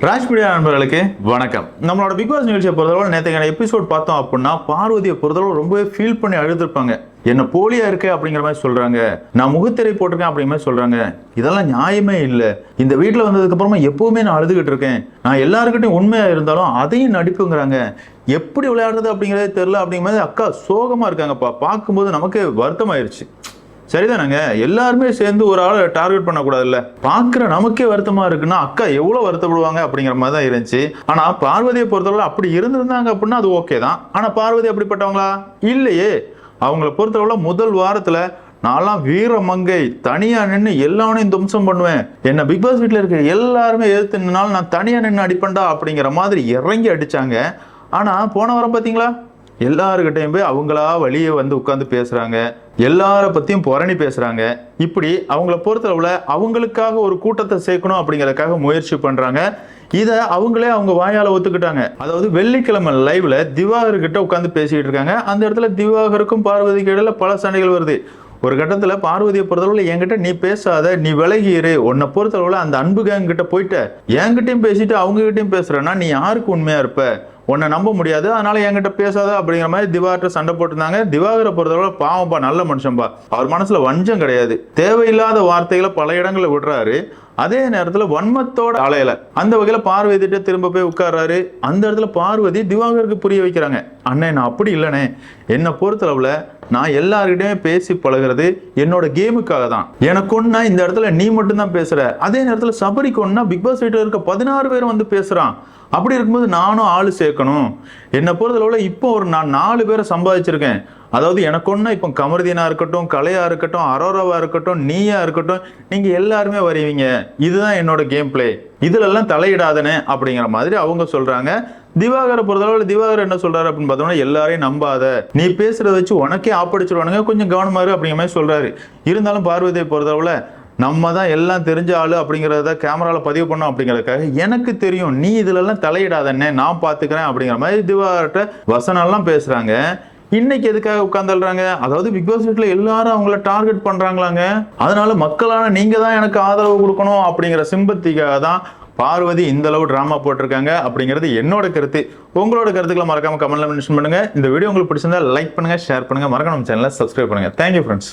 ராஜ்பீடியா நண்பர்களுக்கு வணக்கம். நம்மளோட பிக் பாஸ் நிகழ்ச்சியை பொறுத்தளவு நேற்றுக்கான எபிசோட் பார்த்தோம் அப்படின்னா பார்வதியை பொறுத்தளவு ரொம்பவே ஃபீல் பண்ணி அழுதுருப்பாங்க. என்ன போலியா இருக்கு அப்படிங்கிற மாதிரி சொல்றாங்க. நான் முகத்திரை போட்டிருக்கேன் அப்படிங்கிற மாதிரி சொல்றாங்க. இதெல்லாம் நியாயமே இல்லை. இந்த வீட்டில் வந்ததுக்கு அப்புறமா எப்பவுமே நான் அழுதுகிட்டு இருக்கேன். நான் எல்லாருக்கிட்டையும் உண்மையா இருந்தாலும் அதையும் நடிப்புங்கிறாங்க. எப்படி விளையாடுறது அப்படிங்கிறதே தெரில அப்படிங்கிற மாதிரி அக்கா சோகமா இருக்காங்கப்பா. பார்க்கும்போது நமக்கு வருத்தமாயிருச்சு. சரிதானங்க? எல்லாருமே சேர்ந்து ஒரு ஆளை டார்கெட் பண்ணக்கூடாதுல்ல. பார்க்குற நமக்கே வருத்தமாக இருக்குன்னா அக்கா எவ்வளோ வருத்தப்படுவாங்க? அப்படிங்கிற மாதிரி தான் இருந்துச்சு. ஆனால் பார்வதியை பொறுத்தவரை அப்படி இருந்திருந்தாங்க அப்படின்னா அது ஓகே தான். ஆனால் பார்வதி அப்படிப்பட்டவங்களா? இல்லையே. அவங்கள பொறுத்தவரை முதல் வாரத்தில் நான்லாம் வீர மங்கை தனியா நின்று எல்லாவனையும் தும்சம் பண்ணுவேன். என்ன பிக் பாஸ் வீட்டில் இருக்கிற எல்லாருமே எதிர்த்து நின்னாலும் நான் தனியா நின்று அடிப்பேன்டா அப்படிங்கிற மாதிரி இறங்கி அடிச்சாங்க. ஆனால் போன வாரம் பார்த்தீங்களா? எல்லாருக்கிட்டையும் போய் அவங்களா வழியை வந்து உட்காந்து பேசுகிறாங்க எல்லார பற்றியும் புரணி பேசுகிறாங்க இப்படி அவங்கள பொறுத்தளவுல அவங்களுக்காக ஒரு கூட்டத்தை சேர்க்கணும் அப்படிங்கிறதுக்காக முயற்சி பண்ணுறாங்க இதை அவங்களே அவங்க வாயால் ஒத்துக்கிட்டாங்க. அதாவது வெள்ளிக்கிழமை லைவில் திவாகர்கிட்ட உட்காந்து பேசிக்கிட்டு இருக்காங்க. அந்த இடத்துல திவாகருக்கும் பார்வதிக்கு இடையில பல சண்டைகள் வருது. ஒரு கட்டத்தில் பார்வதியை பொறுத்தளவில் என்கிட்ட நீ பேசாத நீ விலகிரு உன்னை பொறுத்தளவில் அந்த அன்பு என்கிட்ட போயிட்ட. என்கிட்டையும் பேசிட்டு அவங்ககிட்டையும் பேசுறேன்னா நீ யாருக்கு உண்மையாக இருப்ப? உன்னை நம்ப முடியாது அதனால என்கிட்ட பேசாத அப்படிங்கிற மாதிரி திவாகர்ட்ட சண்டை போட்டிருந்தாங்க. திவாகரை பொறுத்தவரை பாவம்பா நல்ல மனுஷன்பா அவர் மனசுல வஞ்சம் கிடையாது. தேவையில்லாத வார்த்தைகளை பல இடங்களில் விடுறாரு. அதே நேரத்தில் வன்மத்தோட அலையில அந்த வகையில் பார்வதிட்டு திரும்ப போய் உட்கார்றாரு. அந்த இடத்துல பார்வதி திவாகருக்கு புரிய வைக்கிறாங்க. அண்ணே நான் அப்படி இல்லைனே என்னை பொறுத்தளவுல நான் எல்லாருக்கிட்டையும் பேசி பழகுறது என்னோட கேமுக்காக தான். எனக்கு ஒன்னா இந்த இடத்துல நீ மட்டும்தான் பேசுற. அதே நேரத்தில் சபரிக்கு ஒன்னா பிக் பாஸ் வீட்டில் இருக்க பதினாறு பேரும் வந்து பேசுறான். அப்படி இருக்கும்போது நானும் ஆள் சேர்க்கணும். என்னை பொறுத்தளவில் இப்போ ஒரு நான் நாலு பேரை சம்பாதிச்சிருக்கேன். அதாவது எனக்கு ஒன்று இப்போ கமருதீனா இருக்கட்டும் கலையா இருக்கட்டும் அரோராவா இருக்கட்டும் நீயா இருக்கட்டும் நீங்கள் எல்லாருமே வருவீங்க. இதுதான் என்னோட கேம் பிளே இதுலெல்லாம் தலையிடாதனே அப்படிங்கிற மாதிரி அவங்க சொல்றாங்க. திவாகரை பொறுத்தளவில் திவாகர் என்ன சொல்றாரு அப்படின்னு பார்த்தோம்னா எல்லாரையும் நம்பாத. நீ பேசுறத வச்சு உனக்கே ஆப்படிச்சிருவானுங்க. கொஞ்சம் கவனமாரு அப்படிங்கிற மாதிரி சொல்றாரு. இருந்தாலும் பார்வதியை பொறுத்தளவில் நம்ம தான் எல்லாம் தெரிஞ்ச ஆள் அப்படிங்கிறத கேமராவில் பதிவு பண்ணோம் அப்படிங்கிறதுக்காக எனக்கு தெரியும். நீ இதுலலாம் தலையிடாதண்ணே நான் பார்த்துக்கிறேன் அப்படிங்கிற மாதிரி திவாகர்கிட்ட வசனம்லாம் பேசுகிறாங்க இன்னைக்கு எதுக்காக உட்காந்துடுறாங்க அதாவது பிக் பாஸ் வீட்டில் எல்லாரும் அவங்கள டார்கெட் பண்ணுறாங்களாங்க அதனால மக்களான நீங்க தான் எனக்கு ஆதரவு கொடுக்கணும் அப்படிங்கிற சிம்பத்திக்காக தான் பார்வதி இந்த அளவு ட்ராமா போட்டிருக்காங்க அப்படிங்கிறது என்னோட கருத்து. உங்களோட கருத்துக்களை மறக்காம கமெண்ட்ல மென்ஷன் பண்ணுங்க. இந்த வீடியோ உங்களுக்கு பிடிச்சிருந்தா லைக் பண்ணுங்க ஷேர் பண்ணுங்க. மறக்காம சேனலை சப்ஸ்கிரைப் பண்ணுங்க. Thank you friends